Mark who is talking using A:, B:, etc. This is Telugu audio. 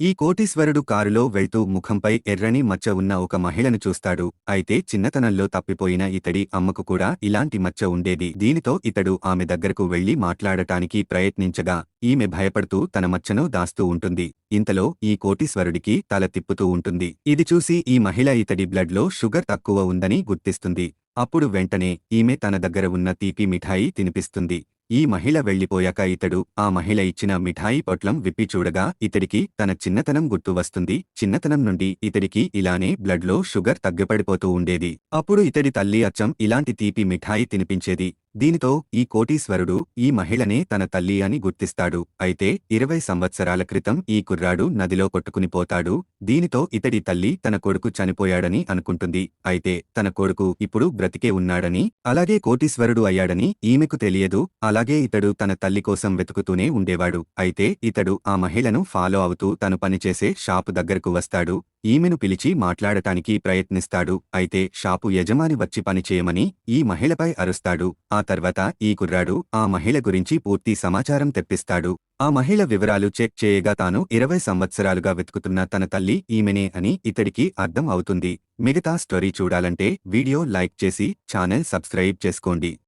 A: ఈ కోటీశ్వరుడు కారులో వెళ్తూ ముఖంపై ఎర్రని మచ్చ ఉన్న ఒక మహిళను చూస్తాడు. అయితే చిన్నతనంలో తప్పిపోయిన ఇతడి అమ్మకు కూడా ఇలాంటి మచ్చ ఉండేది. దీనితో ఇతడు ఆమె దగ్గరకు వెళ్ళి మాట్లాడటానికి ప్రయత్నించగా ఈమె భయపడుతూ తన మచ్చను దాస్తూ ఉంటుంది. ఇంతలో ఈ కోటీశ్వరుడికి తల తిప్పుతూ ఉంటుంది. ఇది చూసి ఈ మహిళ ఇతడి బ్లడ్లో షుగర్ తక్కువ ఉందని గుర్తిస్తుంది. అప్పుడు వెంటనే ఈమె తన దగ్గర ఉన్న తీపి మిఠాయి తినిపిస్తుంది. ఈ మహిళ వెళ్ళిపోయాక ఇతడు ఆ మహిళ ఇచ్చిన మిఠాయి పొట్లం విప్పి చూడగా ఇతడికి తన చిన్నతనం గుర్తు వస్తుంది. చిన్నతనం నుండి ఇతడికి ఇలానే బ్లడ్లో షుగర్ తగ్గిపడిపోతూ ఉండేది. అప్పుడు ఇతడి తల్లి అచ్చం ఇలాంటి తీపి మిఠాయి తినిపించేది. దీనితో ఈ కోటీశ్వరుడు ఈ మహిళనే తన తల్లి అని గుర్తిస్తాడు. అయితే ఇరవై సంవత్సరాల క్రితం ఈ కుర్రాడు నదిలో కొట్టుకుని పోతాడు. దీనితో ఇతడి తల్లి తన కొడుకు చనిపోయాడని అనుకుంటుంది. అయితే తన కొడుకు ఇప్పుడు బ్రతికే ఉన్నాడని అలాగే కోటీశ్వరుడు అయ్యాడని ఈమెకు తెలియదు. అలాగే ఇతడు తన తల్లి కోసం వెతుకుతూనే ఉండేవాడు. అయితే ఇతడు ఆ మహిళను ఫాలో అవుతూ తను పనిచేసే షాపు దగ్గరకు వస్తాడు. ఈమెను పిలిచి మాట్లాడటానికి ప్రయత్నిస్తాడు. అయితే షాపు యజమాని వచ్చి పనిచేయమని ఈ మహిళపై అరుస్తాడు. ఆ తర్వాత ఈ కుర్రాడు ఆ మహిళ గురించి పూర్తి సమాచారం తెప్పిస్తాడు. ఆ మహిళ వివరాలు చెక్ చేయగా తాను ఇరవై సంవత్సరాలుగా వెతుకుతున్న తన తల్లి ఈమెనే అని ఇతడికి అర్థం అవుతుంది. మిగతా స్టోరీ చూడాలంటే వీడియో లైక్ చేసి ఛానల్ సబ్స్క్రైబ్ చేసుకోండి.